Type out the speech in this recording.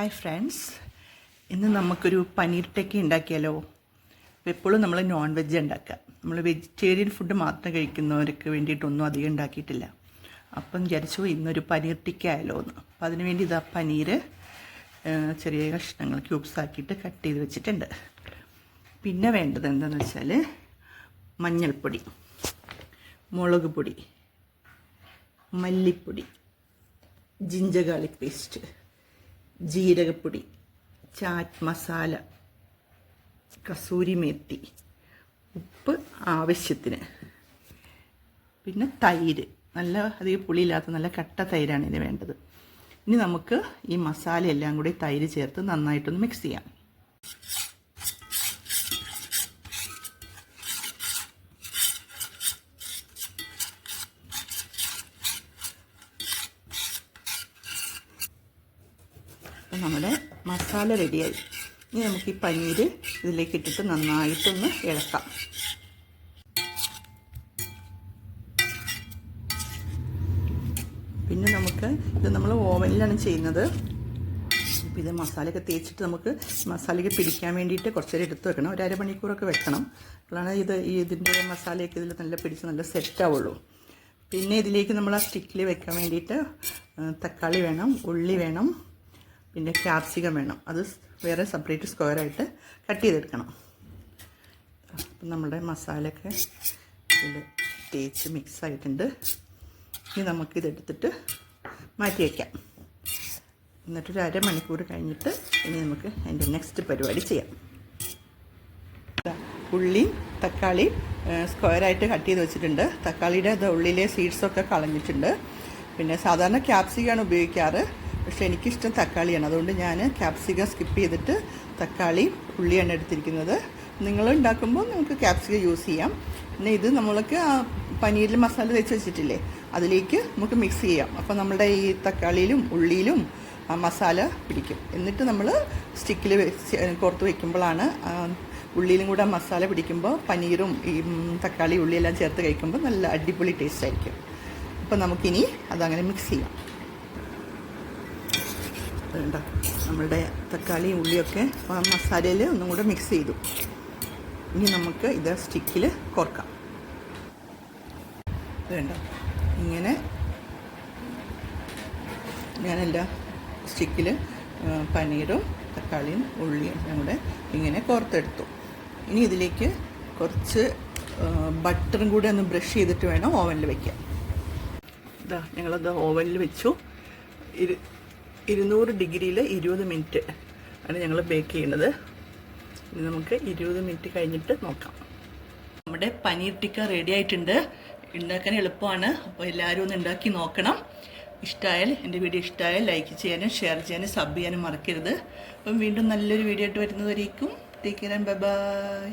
Hi friends ഇന്ന് നമുക്കൊരു പനീർ ടെക്ക ഉണ്ടാക്കിയാലോ? എപ്പോഴും നമ്മൾ നോൺ വെജ് ഉണ്ടാക്കുക. നമ്മൾ വെജിറ്റേറിയൻ ഫുഡ് മാത്രം കഴിക്കുന്നവർക്ക് വേണ്ടിയിട്ടൊന്നും അധികം ഉണ്ടാക്കിയിട്ടില്ല. അപ്പം വിചാരിച്ചു ഇന്നൊരു പനീർ ടിക്ക ആയാലോ എന്ന്. അപ്പോൾ അതിന് വേണ്ടി ഇതാ പനീർ ചെറിയ കഷ്ണങ്ങൾ ക്യൂബ്സ് ആക്കിയിട്ട് കട്ട് ചെയ്ത് വെച്ചിട്ടുണ്ട്. പിന്നെ വേണ്ടത് എന്താണെന്ന് വെച്ചാൽ മഞ്ഞൾപ്പൊടി മുളക് പൊടി മല്ലിപ്പൊടി ജിഞ്ചർ പേസ്റ്റ് ജീരകപ്പൊടി ചാറ്റ് മസാല കസൂരി മേത്തി ഉപ്പ് ആവശ്യത്തിന്. പിന്നെ തൈര്. നല്ല അധികം പുളിയില്ലാത്ത നല്ല കട്ട തൈരാണ് ഇതിന് വേണ്ടത്. ഇനി നമുക്ക് ഈ മസാല എല്ലാം കൂടി തൈര് ചേർത്ത് നന്നായിട്ടൊന്ന് മിക്സ് ചെയ്യാം. അപ്പം നമ്മുടെ മസാല റെഡിയായി. ഇനി നമുക്ക് ഈ പനീർ ഇതിലേക്ക് ഇട്ടിട്ട് നന്നായിട്ടൊന്ന് ഇളക്കാം. പിന്നെ നമുക്ക് ഇത് നമ്മൾ ഓവനിലാണ് ചെയ്യുന്നത്. അപ്പോൾ ഇത് മസാലയൊക്കെ തേച്ചിട്ട് നമുക്ക് മസാലയ്ക്ക് പിടിക്കാൻ വേണ്ടിയിട്ട് കുറച്ച് നേരം എടുത്ത് വെക്കണം. ഒരു അരമണിക്കൂറൊക്കെ വെക്കണം. അപ്പോഴാണ് ഇത് ഈ ഇതിന്റെ മസാലയൊക്കെ ഇതിൽ നല്ല പിടിച്ച് നല്ല സെറ്റ് ആവുള്ളൂ. പിന്നെ ഇതിലേക്ക് നമ്മൾ ആ സ്റ്റിക്കിൽ വെക്കാൻ വേണ്ടിയിട്ട് തക്കാളി വേണം ഉള്ളി വേണം പിന്നെ ക്യാപ്സിക്കം വേണം. അത് വേറെ സെപ്പറേറ്റ് സ്ക്വയറായിട്ട് കട്ട് ചെയ്തെടുക്കണം. അപ്പം നമ്മുടെ മസാലയൊക്കെ ഇതിൽ തേച്ച് മിക്സ് ആയിട്ടുണ്ട്. ഇനി നമുക്കിതെടുത്തിട്ട് മാറ്റി വയ്ക്കാം എന്നിട്ടൊരു അരമണിക്കൂർ കഴിഞ്ഞിട്ട് ഇനി നമുക്ക് അതിന്റെ നെക്സ്റ്റ് പരിപാടി ചെയ്യാം. ഉള്ളി ഉള്ളിയും തക്കാളിയും സ്ക്വയറായിട്ട് കട്ട് ചെയ്ത് വെച്ചിട്ടുണ്ട്. തക്കാളിയുടെ ഉള്ളിലെ സീഡ്സൊക്കെ കളഞ്ഞിട്ടുണ്ട്. പിന്നെ സാധാരണ ക്യാപ്സിക്കാണ് ഉപയോഗിക്കാറ്. പക്ഷേ എനിക്കിഷ്ടം തക്കാളിയാണ്. അതുകൊണ്ട് ഞാൻ ക്യാപ്സിക്കം സ്കിപ്പ് ചെയ്തിട്ട് തക്കാളി ഉള്ളിയാണ് എടുത്തിരിക്കുന്നത്. നിങ്ങൾ ഉണ്ടാക്കുമ്പോൾ നമുക്ക് ക്യാപ്സിക്കം യൂസ് ചെയ്യാം. പിന്നെ ഇത് നമ്മൾക്ക് പനീരിൽ മസാല തേച്ച് വെച്ചിട്ടില്ലേ അതിലേക്ക് നമുക്ക് മിക്സ് ചെയ്യാം. അപ്പോൾ നമ്മുടെ ഈ തക്കാളിയിലും ഉള്ളിയിലും മസാല പിടിക്കും. എന്നിട്ട് നമ്മൾ സ്റ്റിക്കിൽ പുറത്ത് വയ്ക്കുമ്പോഴാണ് ഉള്ളിയിലും കൂടെ മസാല പിടിക്കുമ്പോൾ പനീറും ഈ തക്കാളി ഉള്ളിയെല്ലാം ചേർത്ത് കഴിക്കുമ്പോൾ നല്ല അടിപൊളി ടേസ്റ്റ് ആയിരിക്കും. അപ്പോൾ നമുക്കിനി അതങ്ങനെ മിക്സ് ചെയ്യാം. വേണ്ട. നമ്മളുടെ തക്കാളി ഉള്ളിയൊക്കെ മസാലയിൽ ഒന്നും കൂടെ മിക്സ് ചെയ്തു. ഇനി നമുക്ക് ഇത് സ്റ്റിക്കിൽ കോർക്കാം. വേണ്ട. ഇങ്ങനെ ഞാനെല്ലാം സ്റ്റിക്കിൽ പനീറും തക്കാളിയും ഉള്ളിയും എല്ലാം കൂടെ ഇങ്ങനെ കോർത്തെടുത്തു. ഇനി ഇതിലേക്ക് കുറച്ച് ബട്ടറും കൂടെ ഒന്ന് ബ്രഷ് ചെയ്തിട്ട് വേണം ഓവനിൽ വെക്കാൻ. ഇതാ ഞങ്ങളത് ഓവനിൽ വെച്ചു. ഇരുന്നൂറ് ഡിഗ്രിയിൽ ഇരുപത് മിനിറ്റ്. ആണ് ഞങ്ങൾ ബേക്ക് ചെയ്യുന്നത്. ഇനി നമുക്ക് ഇരുപത് മിനിറ്റ് കഴിഞ്ഞിട്ട് നോക്കാം. നമ്മുടെ പനീർ ടിക്ക റെഡി ആയിട്ടുണ്ട്. ഉണ്ടാക്കാൻ എളുപ്പമാണ്. അപ്പോൾ എല്ലാവരും ഒന്ന് ഉണ്ടാക്കി നോക്കണം. ഇഷ്ടമായാൽ എന്റെ വീഡിയോ ഇഷ്ടമായാൽ ലൈക്ക് ചെയ്യാനും ഷെയർ ചെയ്യാനും സബ് ചെയ്യാനും മറക്കരുത്. അപ്പം വീണ്ടും നല്ലൊരു വീഡിയോ ആയിട്ട് വരുന്നതായിരിക്കും. Take care bye bye